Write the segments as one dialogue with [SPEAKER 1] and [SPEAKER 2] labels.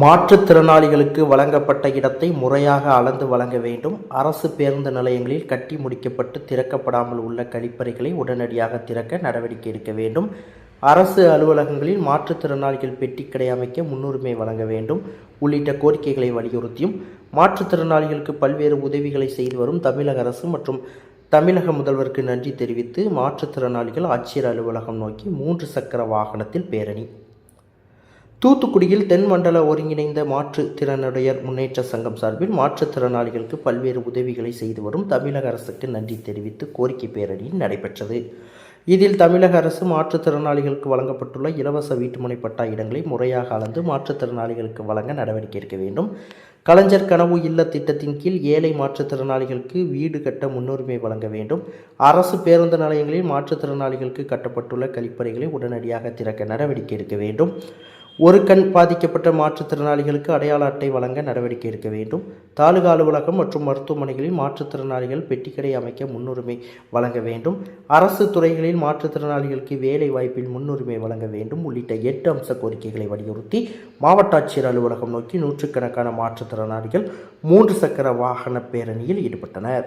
[SPEAKER 1] மாற்றுத்திறனாளிகளுக்கு வழங்கப்பட்ட இடத்தை முறையாக அளந்து வழங்க வேண்டும். அரசு பேருந்து நிலையங்களில் கட்டி முடிக்கப்பட்டு திறக்கப்படாமல் உள்ள கழிப்பறைகளை உடனடியாக திறக்க நடவடிக்கை எடுக்க வேண்டும். அரசு அலுவலகங்களில் மாற்றுத்திறனாளிகள் பெட்டிக்கடை அமைக்க முன்னுரிமை வழங்க வேண்டும். உள்ளிட்ட கோரிக்கைகளை வலியுறுத்தியும் மாற்றுத்திறனாளிகளுக்கு பல்வேறு உதவிகளை செய்து வரும் தமிழக அரசு மற்றும் தமிழக முதல்வருக்கு நன்றி தெரிவித்து மாற்றுத்திறனாளிகள் ஆட்சியர் அலுவலகம் நோக்கி மூன்று சக்கர வாகனத்தில் பேரணி தூத்துக்குடியில் தென்மண்டல ஒருங்கிணைந்த மாற்றுத்திறனுடையர் முன்னேற்ற சங்கம் சார்பில் மாற்றுத்திறனாளிகளுக்கு பல்வேறு உதவிகளை செய்து வரும் தமிழக அரசுக்கு நன்றி தெரிவித்து கோரிக்கை பேரணி நடைபெற்றது. இதில் தமிழக அரசு மாற்றுத்திறனாளிகளுக்கு வழங்கப்பட்டுள்ள இலவச வீட்டுமனை பட்டா இடங்களை முறையாக அளந்து மாற்றுத்திறனாளிகளுக்கு வழங்க நடவடிக்கை எடுக்க வேண்டும். கலைஞர் கனவு இல்ல திட்டத்தின் கீழ் ஏழை மாற்றுத்திறனாளிகளுக்கு வீடு கட்ட முன்னுரிமை வழங்க வேண்டும். அரசு பேருந்து நிலையங்களில் மாற்றுத்திறனாளிகளுக்கு கட்டப்பட்டுள்ள கழிப்பறைகளை உடனடியாக திறக்க நடவடிக்கை எடுக்க வேண்டும். ஒரு கண் பாதிக்கப்பட்ட மாற்றுத்திறனாளிகளுக்கு அடையாள அட்டை வழங்க நடவடிக்கை எடுக்க வேண்டும். தாலுகா அலுவலகம் மற்றும் மருத்துவமனைகளில் மாற்றுத்திறனாளிகள் பெட்டிக்கடை அமைக்க முன்னுரிமை வழங்க வேண்டும். அரசு துறைகளில் மாற்றுத்திறனாளிகளுக்கு வேலை வாய்ப்பில் முன்னுரிமை வழங்க வேண்டும். உள்ளிட்ட எட்டு அம்ச கோரிக்கைகளை வலியுறுத்தி மாவட்ட ஆட்சியர் அலுவலகம் நோக்கி நூற்றுக்கணக்கான மாற்றுத்திறனாளிகள் மூன்று சக்கர வாகன பேரணியில் ஈடுபட்டனர்.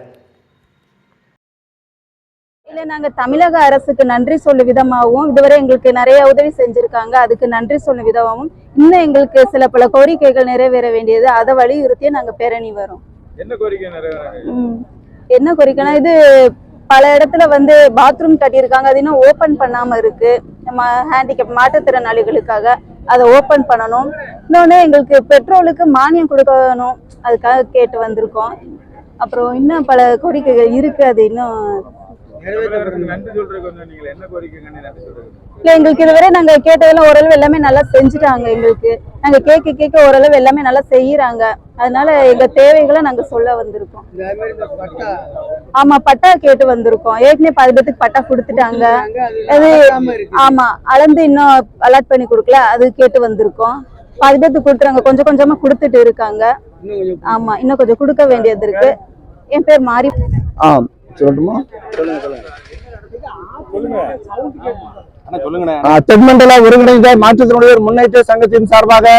[SPEAKER 2] இல்ல நாங்க தமிழக அரசுக்கு நன்றி சொல்லும் விதமாகவும் இதுவரை எங்களுக்கு நிறைய உதவி செஞ்சிருக்காங்க. அதுக்கு நன்றி சொல்லும் விதமாகவும் இன்னும் எங்களுக்கு சில பல கோரிக்கைகள் நிறைவேற வேண்டியது. அதை வலியுறுத்தியே நாங்க பேரணி வரோம்.
[SPEAKER 3] என்ன
[SPEAKER 2] கோரிக்கைனா இது பல இடத்துல வந்து பாத்ரூம் கட்டியிருக்காங்க. அது இன்னும் ஓபன் பண்ணாம இருக்கு. நம்ம ஹேண்டிகேப் மாற்றுத்திறனாளிகளுக்காக அதை ஓபன் பண்ணணும். இன்னொன்று எங்களுக்கு பெட்ரோலுக்கு மானியம் கொடுக்கணும். அதுக்காக கேட்டு வந்திருக்கோம். அப்புறம் இன்னும் பல கோரிக்கைகள் இருக்கு. அது இன்னும் இல்ல எங்களுக்கு இதுவரை நாங்க கேட்டதெல்லாம் ஓரளவு எல்லாமே நல்லா செஞ்சுட்டாங்க எங்களுக்கு. நாங்க கேட்க கேட்க ஓரளவு எல்லாமே நல்லா செய்யறாங்க. அதனால எங்க தேவைகளை நாங்க சொல்ல வந்திருக்கோம். ஆமா பட்டா கேட்டு வந்திருக்கோம். ஏற்கனவே பாதி பேத்துக்கு பட்டா கொடுத்துட்டாங்க. அது ஆமா அளந்து இன்னும் அலாட் பண்ணி கொடுக்கல. அது கேட்டு வந்திருக்கோம். பாதி பேத்துக்கு கொடுத்துறாங்க. கொஞ்சம் கொஞ்சமா கொடுத்துட்டு இருக்காங்க. ஆமா இன்னும் கொஞ்சம் கொடுக்க வேண்டியது இருக்கு. என் பேர் மாறி
[SPEAKER 4] ஆ சொல்லட்டுமா? தென்மண்டல ஒருங்கிணைந்த மாற்றுத்திறனுடையோர் முன்னேற்ற சங்கத்தின் சார்பாக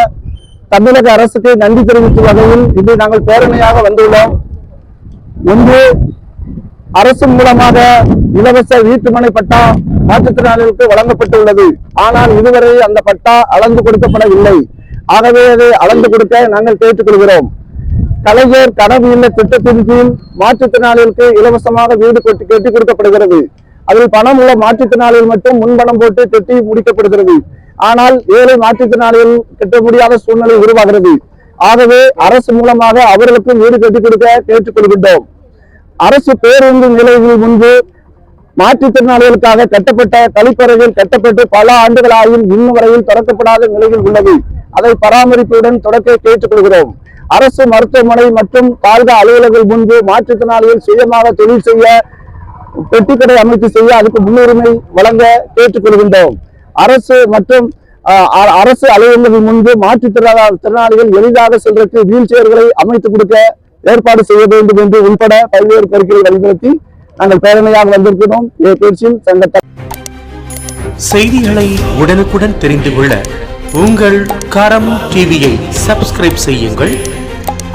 [SPEAKER 4] தமிழக அரசுக்கு நன்றி தெரிவிக்கும் வகையில் இன்று நாங்கள் பேரணியாக வந்துள்ளோம். ஒன்று அரசு மூலமாக இலவச வீட்டுமனை பட்டா மாற்றுத்திறனாளிகளுக்கு வழங்கப்பட்டுள்ளது. ஆனால் இதுவரை அந்த பட்டா அளந்து கொடுக்கப்படவில்லை. ஆகவே அதை அளந்து கொடுக்க நாங்கள் கேட்டுக்கொள்கிறோம். கலைஞர் கனவு இல்ல திட்டத்தின் கீழ் மாற்றுத்திறனாளிகளுக்கு இலவசமாக வீடு கொட்டி கட்டி கொடுக்கப்படுகிறது. அதில் பணம் உள்ள மாற்றுத்திறனாளிகள் மட்டும் முன்பணம் போட்டு கட்டி முடிக்கப்படுகிறது. ஆனால் ஏழை மாற்றுத்திறனாளிகள் கட்ட முடியாத சூழ்நிலை உருவாகிறது. ஆகவே அரசு மூலமாக அவர்களுக்கும் வீடு கட்டி கொடுக்க கேட்டுக்கொள்கின்றோம் அரசு பேருந்து நிலையங்கள் முன்பு மாற்றுத்திறனாளிகளுக்காக கட்டப்பட்ட கழிப்பறைகள் கட்டப்பட்டு பல ஆண்டுகளாயும் இன்னும் வரையில் திறக்கப்படாத நிலையில் உள்ளது. அதை பராமரிப்புடன் தொடக்க கேட்டுக்கொள்கிறோம் அரசு மருத்துவமனை மற்றும் தாழ்க அலுவலர்கள் முன்பு மாற்றுத்திறனாளிகள் சுயமாக தொழில் செய்ய பெட்டிக்கடை அமைத்து செய்ய அதுக்கு முன்னுரிமை வழங்க கேட்டுக்கொள்கின்றோம். அரசு மற்றும் அ- அரசு அலுவலகங்கள் முன்பு மாற்றுத்திறனா- திறனாளிகள் எளிதாக செல்றதுக்கு வீல் சேர்களை அமைத்து கொடுக்க ஏற்பாடு செய்ய வேண்டும் என்று உள்பட பல்வேறு கோரிக்கைகளை வலியுறுத்தி நாங்கள் பேரணியாக வந்திருக்கிறோம். பேச்சில் சங்கத்தை
[SPEAKER 5] செய்திகளை உடனுக்குடன் தெரிந்து கொள்ள உங்கள் கரம் டிவியை சப்ஸ்கிரைப் செய்யுங்கள்.